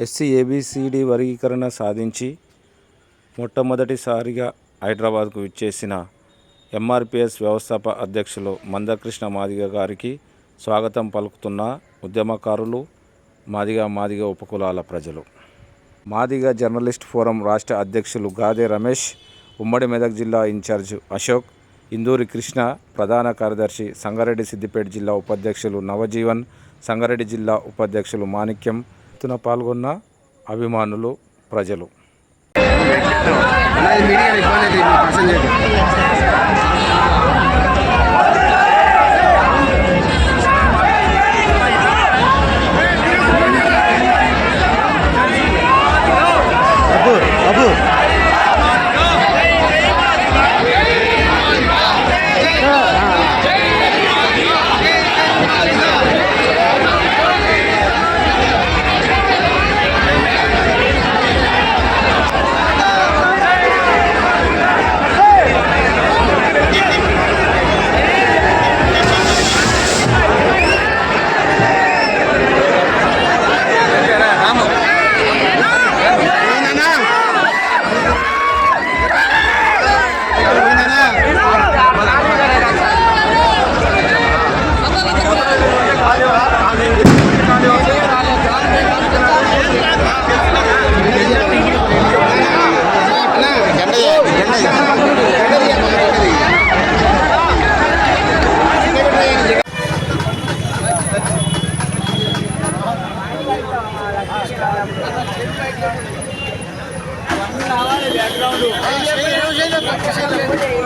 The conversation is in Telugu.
ఎస్సీ ఏబిసిడి వర్గీకరణ సాధించి మొట్టమొదటిసారిగా హైదరాబాద్కు విచ్చేసిన ఎంఆర్పిఎస్ వ్యవస్థాప అధ్యక్షులు మందకృష్ణ మాదిగ గారికి స్వాగతం పలుకుతున్న ఉద్యమకారులు మాదిగ మాదిగ ఉపకులాల ప్రజలు. మాదిగ జర్నలిస్ట్ ఫోరం రాష్ట్ర అధ్యక్షులు గాదే రమేష్ ఉమ్మడి మెదక్ జిల్లా ఇన్ఛార్జ్ అశోక్ ఇందూరి కృష్ణ ప్రధాన కార్యదర్శి సంగారెడ్డి సిద్దిపేట జిల్లా ఉపాధ్యక్షులు నవజీవన్ సంగారెడ్డి జిల్లా ఉపాధ్యక్షులు మాణిక్యం ఎత్తున పాల్గొన్న అభిమానులు ప్రజలు. కష్టాలు